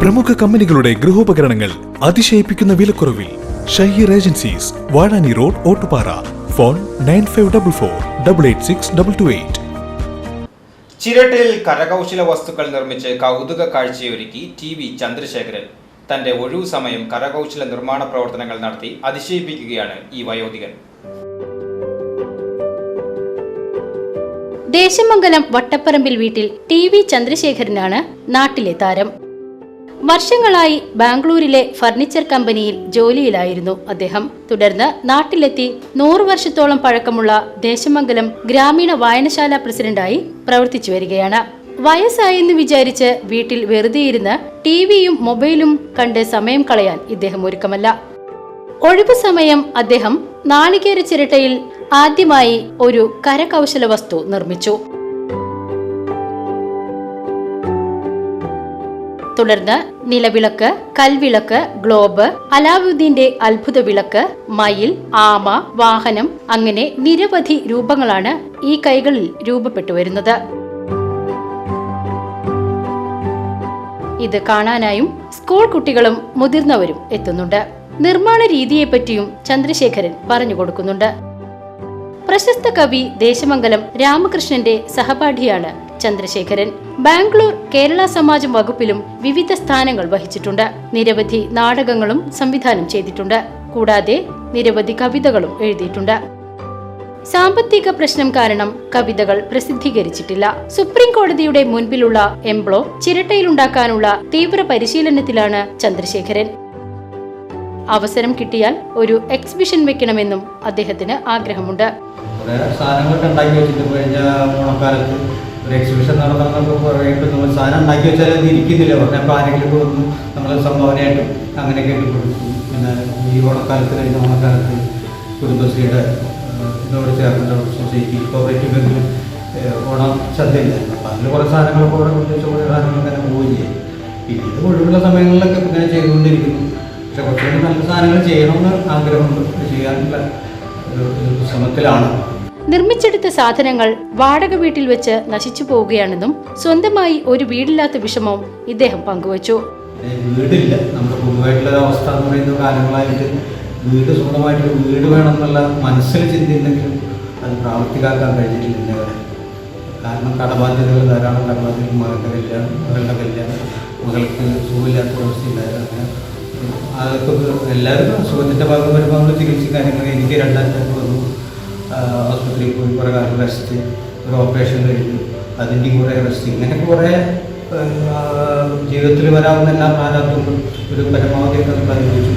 പ്രമുഖ കമ്പനികളുടെ ഗൃഹോപകരണങ്ങൾ അതിശയിപ്പിക്കുന്ന വിലക്കുറവിൽ Shaheer agencies Vazhani road Ottupara. Phone nine five double four double eight six double two eight. ചിരട്ടയിൽ കരകൗശല വസ്തുക്കൾ നിർമ്മിച്ച് കൗതുക കാഴ്ചയൊരുക്കി ടി വി ചന്ദ്രശേഖരൻ. തന്റെ ഒഴിവു സമയം കരകൗശല നിർമ്മാണ പ്രവർത്തനങ്ങൾ നടത്തി അതിശയിപ്പിക്കുകയാണ് ഈ വയോധികൻ. ദേശമംഗലം വട്ടപ്പറമ്പിൽ വീട്ടിൽ ടി വി ചന്ദ്രശേഖരനാണ് നാട്ടിലെ താരം. വർഷങ്ങളായി ബാംഗ്ലൂരിലെ ഫർണിച്ചർ കമ്പനിയിൽ ജോലിയിലായിരുന്നു അദ്ദേഹം. തുടർന്ന് നാട്ടിലെത്തി നൂറു വർഷത്തോളം പഴക്കമുള്ള ദേശമംഗലം ഗ്രാമീണ വായനശാല പ്രസിഡന്റായി പ്രവർത്തിച്ചു വരികയാണ്. വയസ്സായെന്ന് വിചാരിച്ച് വീട്ടിൽ വെറുതെയിരുന്ന് ടിവിയും മൊബൈലും കണ്ട് സമയം കളയാൻ ഇദ്ദേഹം ഒരുക്കമല്ല. ഒഴിവു സമയം അദ്ദേഹം നാളികേര ചിരട്ടയിൽ ആദ്യമായി ഒരു കരകൗശല വസ്തു നിർമ്മിച്ചു. തുടർന്ന് നിലവിളക്ക് കൽവിളക്ക് ഗ്ലോബ് അലാവുദ്ദീന്റെ അത്ഭുത വിളക്ക് മയിൽ ആമ വാഹനം അങ്ങനെ നിരവധി രൂപങ്ങളാണ് ഈ കൈകളിൽ രൂപപ്പെട്ടു വരുന്നത്. ഇത് കാണാനായും സ്കൂൾ കുട്ടികളും മുതിർന്നവരും എത്തുന്നുണ്ട്. നിർമ്മാണ രീതിയെപ്പറ്റിയും ചന്ദ്രശേഖരൻ പറഞ്ഞു കൊടുക്കുന്നുണ്ട്. പ്രശസ്ത കവി ദേശമംഗലം രാമകൃഷ്ണന്റെ സഹപാഠിയാണ് ചന്ദ്രശേഖരൻ. ബാംഗ്ലൂർ കേരള സമാജം വകുപ്പിലും വിവിധ സ്ഥാനങ്ങൾ വഹിച്ചിട്ടുണ്ട്. നിരവധി നാടകങ്ങളും സംവിധാനം ചെയ്തിട്ടുണ്ട്. കൂടാതെ നിരവധി കവിതകളും എഴുതിയിട്ടുണ്ട്. സാമ്പത്തിക പ്രശ്നം കാരണം കവിതകൾ പ്രസിദ്ധീകരിച്ചിട്ടില്ല. സുപ്രീം കോടതിയുടെ മുൻപിലുള്ള എംബ്ലോ ചിരട്ടയിലുണ്ടാക്കാനുള്ള തീവ്ര പരിശീലനത്തിലാണ് ചന്ദ്രശേഖരൻ. അവസരം കിട്ടിയാൽ ഒരു എക്സിബിഷൻ വെക്കണമെന്നും അദ്ദേഹത്തിന് ആഗ്രഹമുണ്ട്. ഓണക്കാലത്ത് ഒരു എക്സിബിഷൻ നടത്തണമെന്നൊക്കെ പറയുമ്പോൾ നമ്മൾ സാധനം ഉണ്ടാക്കി വെച്ചാൽ അത് ഇരിക്കുന്നില്ല. പറഞ്ഞാൽ അപ്പോൾ ആരെങ്കിലും വന്നു നമ്മൾ സംഭാവനയായിട്ടും അങ്ങനെയൊക്കെ ഇട്ട് കൊടുക്കും. പിന്നെ ഈ ഓണക്കാലത്ത് കഴിഞ്ഞ ഓണക്കാലത്ത് കുടുംബശ്രീയുടെ ഇതോട് ചേർന്നിട്ട് സൊസൈറ്റി കോപ്പറേറ്റീവ് ബാങ്കിൽ ഓണം ഉണ്ടായിരുന്നു അപ്പോൾ അതിൽ കുറേ സാധനങ്ങളൊക്കെ ഓരോ കുറച്ച് കുറേ സാധനങ്ങളൊക്കെ തന്നെ പോവുകയും ചെയ്യും പിന്നെ ഇത് ഒഴിവുള്ള സമയങ്ങളിലൊക്കെ ഇങ്ങനെ ചെയ്തുകൊണ്ടിരിക്കുന്നു. പക്ഷെ കുറച്ചുകൂടി നല്ല സാധനങ്ങൾ ചെയ്യണമെന്ന് ആഗ്രഹമുണ്ട്. ചെയ്യാനുള്ള ഒരു ശ്രമത്തിലാണ്. നിർമ്മിച്ചെടുത്ത സാധനങ്ങൾ വാടക വീട്ടിൽ വെച്ച് നശിച്ചു പോവുകയാണെന്നും സ്വന്തമായി ഒരു വീടില്ലാത്ത വിഷമവും ഇദ്ദേഹം പങ്കുവച്ചു. വീടില്ല. നമ്മുടെ പൊതുവായിട്ടുള്ള അവസ്ഥ എന്ന് പറയുന്ന കാലങ്ങളായിട്ട് വീട് സ്വന്തമായിട്ട് വീട് വേണം എന്നുള്ള മനസ്സിൽ ചിന്തയുണ്ടെങ്കിലും അത് പ്രാവർത്തികമാക്കാൻ കഴിഞ്ഞിട്ടില്ല. കാരണം കടബാധ്യതകൾ ധാരാളം കടബാധ്യതകൾ മകളുടെ കല്യാണം മകളുടെ കല്യാണം മകൾക്ക് സുഖമില്ലാത്ത അവസ്ഥയില്ലായിരുന്നു അങ്ങനെ അതൊക്കെ എല്ലാവർക്കും അസുഖത്തിന്റെ ഭാഗം വരുമ്പോൾ നമ്മൾ ചികിത്സ കാര്യങ്ങൾ എനിക്ക് രണ്ടാഴ്ച വന്നു ആ, പോയി കുറേ കാലം റെസ്റ്റ് ഒരു ഓപ്പറേഷൻ കഴിഞ്ഞു. അതിന്റെയും കുറേ റെസ്റ്റ് ഇങ്ങനെ കുറേ ജീവിതത്തിൽ വരാവുന്ന എല്ലാ പ്രാരാബ്ദങ്ങളും ഒരു പരമാവധി അനുഭവിച്ചു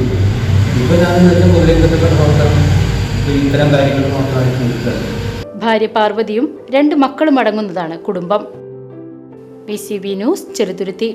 ഇപ്പോൾ ഞാൻ വെച്ചാൽ പൊതുരംഗത്തൊക്കെ മാത്രം ഇത്തരം കാര്യങ്ങൾ മാത്രമായിട്ട് നിൽക്കുന്നത്. ഭാര്യ പാർവതിയും രണ്ട് മക്കളും അടങ്ങുന്നതാണ് കുടുംബം. P C B news Cheruthuruthy.